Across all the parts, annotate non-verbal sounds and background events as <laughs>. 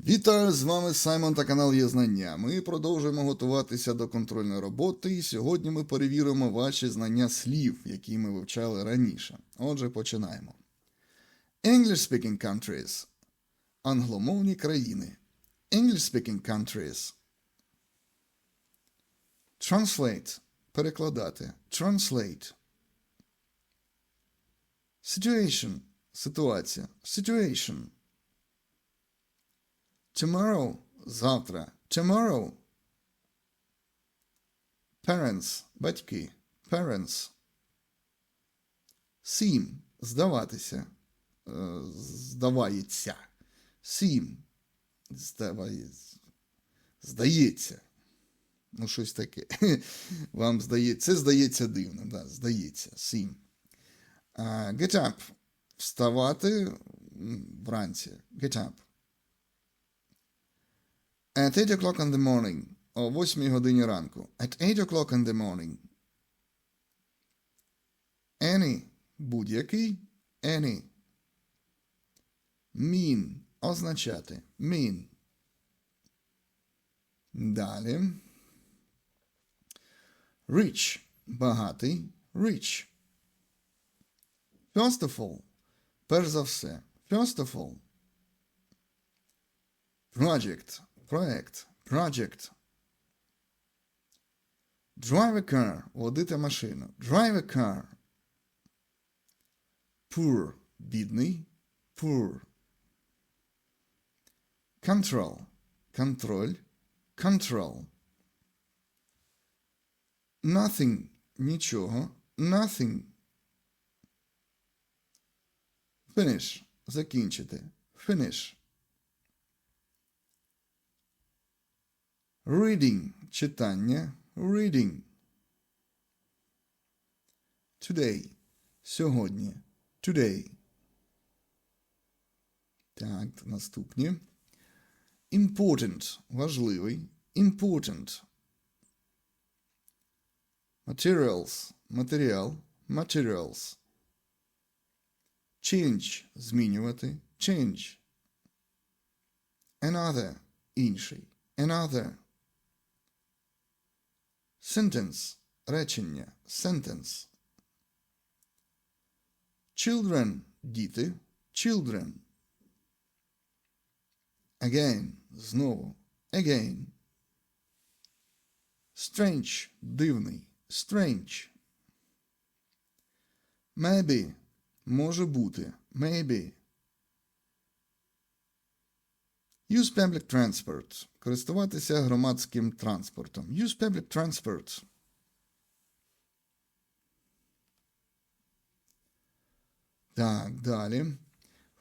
Вітаю з вами Саймон та канал Є Знання. Ми продовжуємо готуватися до контрольної роботи, і сьогодні ми перевіримо ваші знання слів, які ми вивчали раніше. Отже, починаємо. English speaking countries. Англомовні країни. English speaking countries. Translate. Перекладати. Translate. Situation. Ситуація. Situation. Tomorrow – завтра. Tomorrow. Parents – батьки. Parents. Seem – здаватися. Е, Здавається. Seem. Здаває... Здається. Ну, щось таке. <laughs> Вам здається. Це здається дивно, да, здається. Seem. Get up. Вставати вранці. Get up. At 8 o'clock in the morning. О 8 годині ранку. At 8 o'clock in the morning. Any. Будь-який. Any. Mean. Означати. Mean. Далі. Rich. Багатий. Rich. First of all. Перш за все. First of all. Project. Проект. Project. Drive a car. Водити машину. Drive a car. Poor. Бідний. Poor. Control. Контроль. Control. Nothing. Нічого. Nothing. Finish. Закінчити. Finish. Reading – читання. Reading. Today – сьогодні. Today. Так, наступні. Important – важливий. Important. Materials – матеріал. Materials. Change – змінювати. Change. Another – інший. Another. Sentence – речення. Sentence. Children – діти. Children. Again – знову. Again. Strange – дивний. Strange. Maybe – може бути. Maybe. Use public transport. Користуватися громадським транспортом. Use public transport. Так, далі.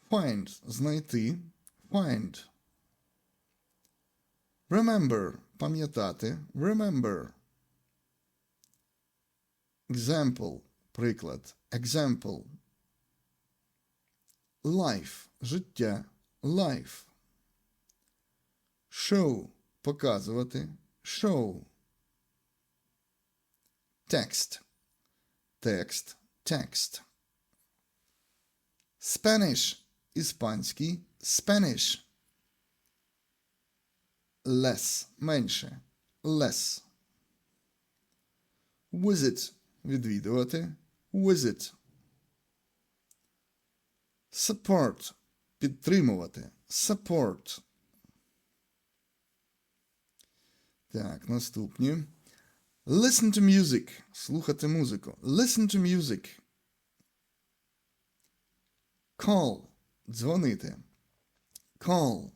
Find. Знайти. Find. Remember. Пам'ятати. Remember. Example. Приклад. Example. Life. Життя. Life. Show – показувати. Show. Text. Текст. Text. Spanish – іспанський. Spanish. Less – менше. Less. Visit – відвідувати. Visit. Support – підтримувати. Support. Так, наступні. Listen to music. Слухати музику. Listen to music. Call. Дзвонити. Call.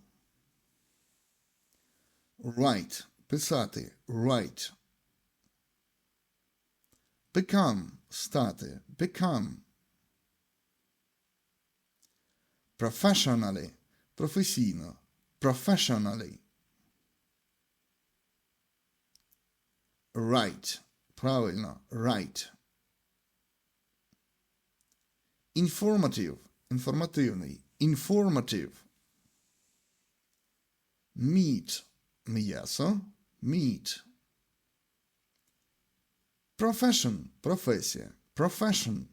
Write. Писати. Write. Become. Стати. Become. Professionally. Професійно. Professionally. Right. Правильно. Right. Informative. Інформативний. Informative. Meat. М'ясо. Meat. Profession. Професія. Profession.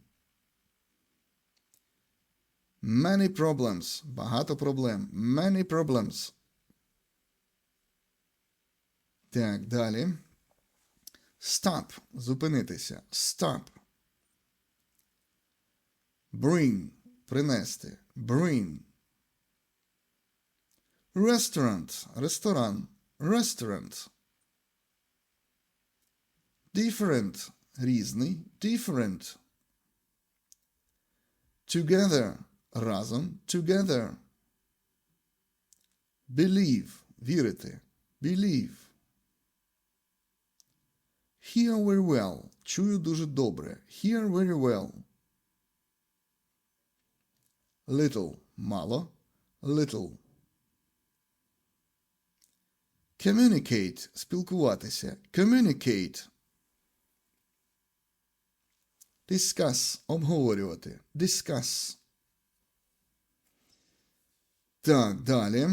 Many problems. Багато проблем. Many problems. Так, далі. Stop. Зупинитися. Stop. Bring. Принести. Bring. Restaurant. Ресторан. Restaurant. Different. Різний. Different. Together. Разом. Together. Believe. Вірити. Believe. Hear very well. Чую дуже добре. Hear very well. Little. Мало. Little. Communicate. Спілкуватися. Communicate. Discuss. Обговорювати. Discuss. Так, далі.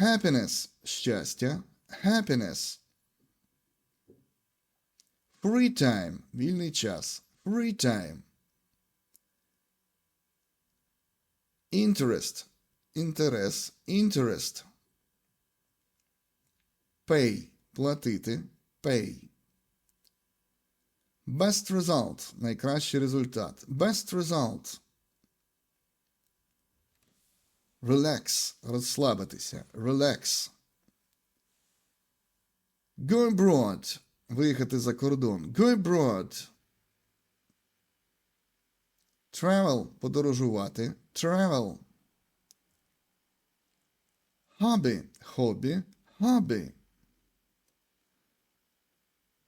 Happiness. Щастя. Happiness. Free time. Вільний час. Free time. Interest. Інтерес. Interest. Pay. Платити. Pay. Best result. Найкращий результат. Best result. Relax. Розслабитися. Relax. Go abroad. Виїхати за кордон. Go abroad. Travel. Подорожувати. Travel. Hobby. Хобі. Hobby.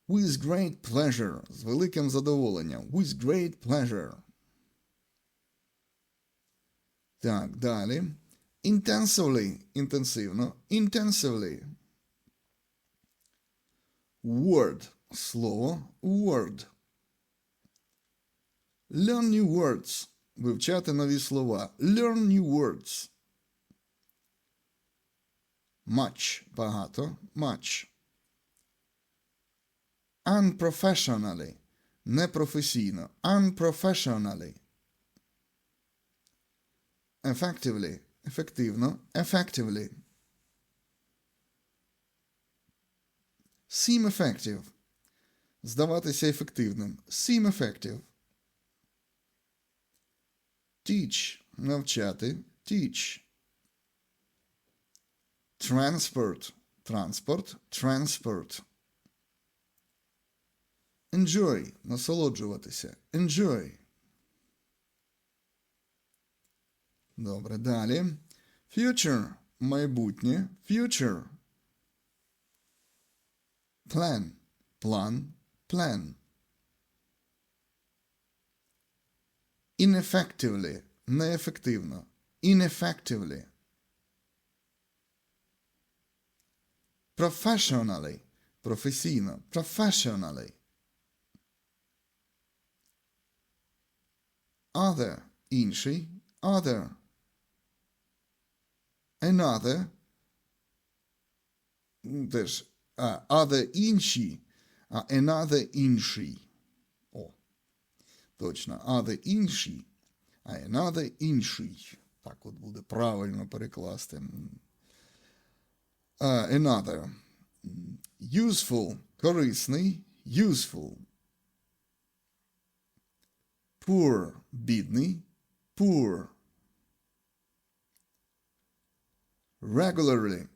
With great pleasure. З великим задоволенням. With great pleasure. Так, далі. Intensively. Інтенсивно. Intensively. Word. Слово. Word. Learn new words. Вивчати нові слова. Learn new words. Much. Багато. Much. Unprofessionally. Непрофесійно. Unprofessionally. Effectively. Ефективно. Effectively. Seem effective. Здаватися ефективним. Seem effective. Teach. Навчати. Teach. Transport. Транспорт. Transport. Enjoy. Насолоджуватися. Enjoy. Добре, далі. Future. Майбутнє. Future. Plan. План. Plan. Ineffectively. Неефективно. Ineffectively. Professionally. Професійно. Professionally. Other. Інший. Other. Another. Теж. А, other інші. А another інший. О. Точно. Other інші. А another інший. Так от буде правильно перекласти. А, another. Useful. Корисний. Useful. Poor. Бідний. Poor. Regularly.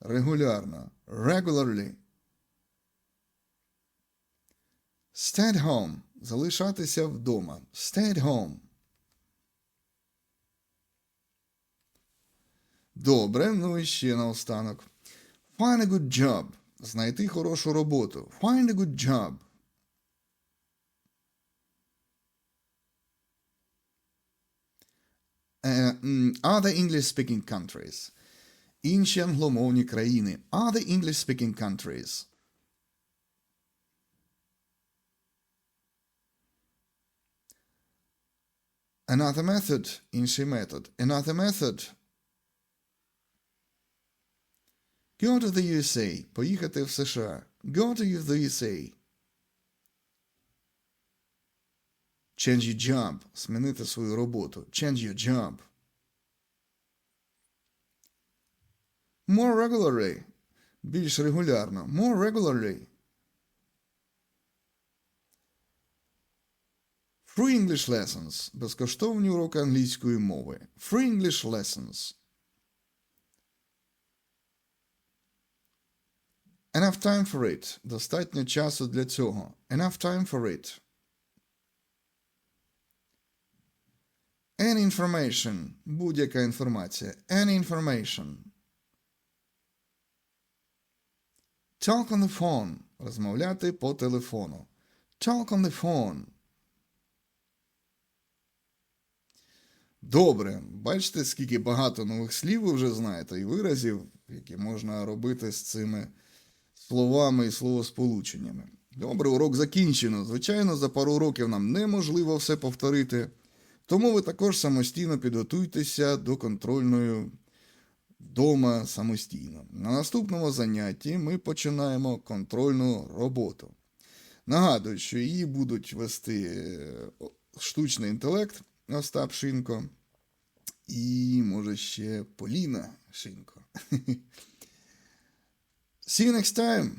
Регулярно. Regularly. Stay at home. Залишатися вдома. Stay at home. Добре, ну і ще наостанок. Find a good job. Знайти хорошу роботу. Find a good job. Е, м, Other English-speaking countries. Інші англомовні країни. Other English-speaking countries. Another method. Інший метод. Another method. Go to the USA. Поїхати в США. Go to the USA. Change your job. Змінити свою роботу. Change your job. More regularly. Більш регулярно. More regularly. Free English lessons. Безкоштовні уроки англійської мови. Free English lessons. Enough time for it. Достатньо часу для цього. Enough time for it. Any information. Будь-яка інформація. Any information. Talk on the phone. Розмовляти по телефону. Talk on the phone. Добре, бачите, скільки багато нових слів ви вже знаєте і виразів, які можна робити з цими словами і словосполученнями. Добре, урок закінчено. Звичайно, за пару років нам неможливо все повторити, тому ви також самостійно підготуйтеся до контрольної вдома самостійно. На наступному занятті ми починаємо контрольну роботу. Нагадую, що її будуть вести е, штучний інтелект Остап Шинко і, може, ще Поліна Шинко. See <laughs> you next time.